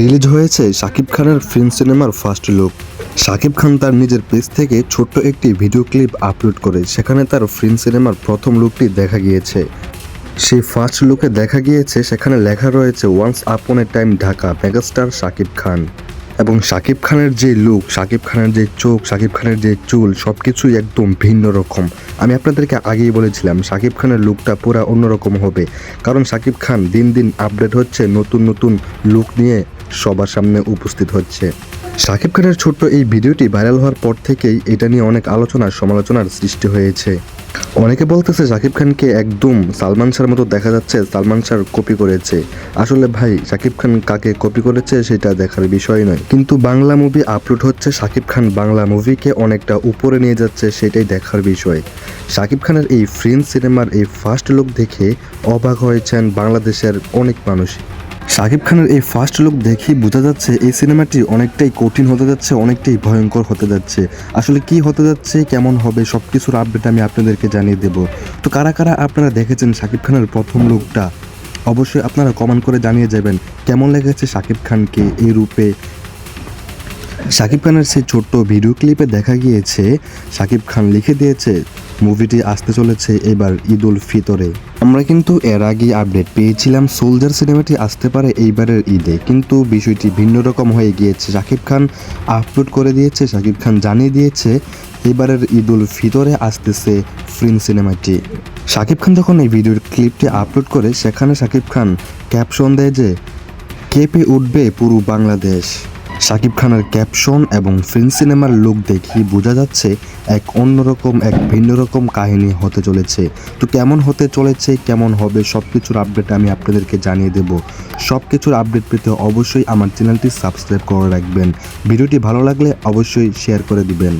Release হয়েছে শাকিব খানের film সিনেমার ফার্স্ট লুক। শাকিব খান তার নিজের পেজ থেকে ছোট্ট একটি ভিডিও ক্লিপ আপলোড করে সেখানে তার ফিল্ম সিনেমার প্রথম লুকটি দেখা গিয়েছে। সেই ফার্স্ট লুকে দেখা গিয়েছে, সেখানে লেখা রয়েছে, once upon a time Dhaka, megastar Shakib Khan. এবং শাকিব খানের যে লুক, শাকিব খানের যে চোখ, শাকিব খানের যে চুল সব কিছুই একদম ভিন্ন রকম। আমি আপনাদেরকে আগেই বলেছিলাম, শাকিব খানের লুকটা পুরো অন্যরকম হবে। কারণ শাকিব খান দিন দিন আপডেট হচ্ছে নতুন নতুন লুক নিয়ে সবার সামনে উপস্থিত হচ্ছে। শাকিব খানের ছোট্ট এই ভিডিওটি ভাইরাল হওয়ার পর থেকেই এটা নিয়ে অনেক আলোচনা সমালোচনার সৃষ্টি হয়েছে। অনেকে বলতেছে শাকিব খানকে একদম সালমান শাহর মতো দেখা যাচ্ছে, সালমান শাহ কপি করেছে। আসলে ভাই শাকিব খান কাকে কপি করেছে সেটা দেখার বিষয় নয়। কিন্তু বাংলা মুভি আপলোড হচ্ছে শাকিব খান বাংলা মুভিকে অনেকটা উপরে নিয়ে যাচ্ছে সেটাই দেখার বিষয়। শাকিব খানের এই ফ্রেন্ড সিনেমার এই ফার্স্ট লুক দেখে অবাক হয়েছেন বাংলাদেশের অনেক মানুষই। শাকিব খানের এই ফার্স্ট লুক দেখেই বোঝা যাচ্ছে এই সিনেমাটি অনেকটাই কঠিন হতে যাচ্ছে, অনেকটাই ভয়ঙ্কর হতে যাচ্ছে। আসলে কি হতে যাচ্ছে, কেমন হবে সব কিছুর আপডেট আমি আপনাদেরকে জানিয়ে দেব। তো কারা কারা আপনারা দেখেছেন শাকিব খানের প্রথম লুকটা অবশ্যই আপনারা কমেন্ট করে জানিয়ে যাবেন, কেমন লেগেছে শাকিব খানকে এই রূপে? শাকিব খানের সেই ছোট্ট ভিডিও ক্লিপে দেখা গিয়েছে শাকিব খান লিখে দিয়েছে, মুভিটি আসতে চলেছে এবার ঈদ উল ফিতরে। আমরা কিন্তু এর আগে আপডেট পেয়েছিলাম, সোলজার সিনেমাটি আসতে পারে এইবারের ঈদে। কিন্তু বিষয়টি ভিন্ন রকম হয়ে গিয়েছে। শাকিব খান আপলোড করে দিয়েছে শাকিব খান জানিয়ে দিয়েছে, এবারের ঈদ উল ফিতরে আসতেছে ফ্রিন সিনেমাটি। শাকিব খান যখন এই ভিডিওর ক্লিপটি আপলোড করে, সেখানে শাকিব খান ক্যাপশন দেয় যে, কেঁপে উঠবে পুরো বাংলাদেশ। শাকিব খানের ক্যাপশন এবং ফিল্ম সিনেমার লোক দেখি বোঝা যাচ্ছে এক অন্যরকম, এক ভিন্ন রকম কাহিনী হতে চলেছে। তো কেমন হতে চলেছে, কেমন হবে সব কিছুর আপডেট আমি আপনাদেরকে জানিয়ে দেব। সব কিছুর আপডেট পেতে অবশ্যই আমার চ্যানেলটি সাবস্ক্রাইব করে রাখবেন। ভিডিওটি ভালো লাগলে অবশ্যই শেয়ার করে দিবেন।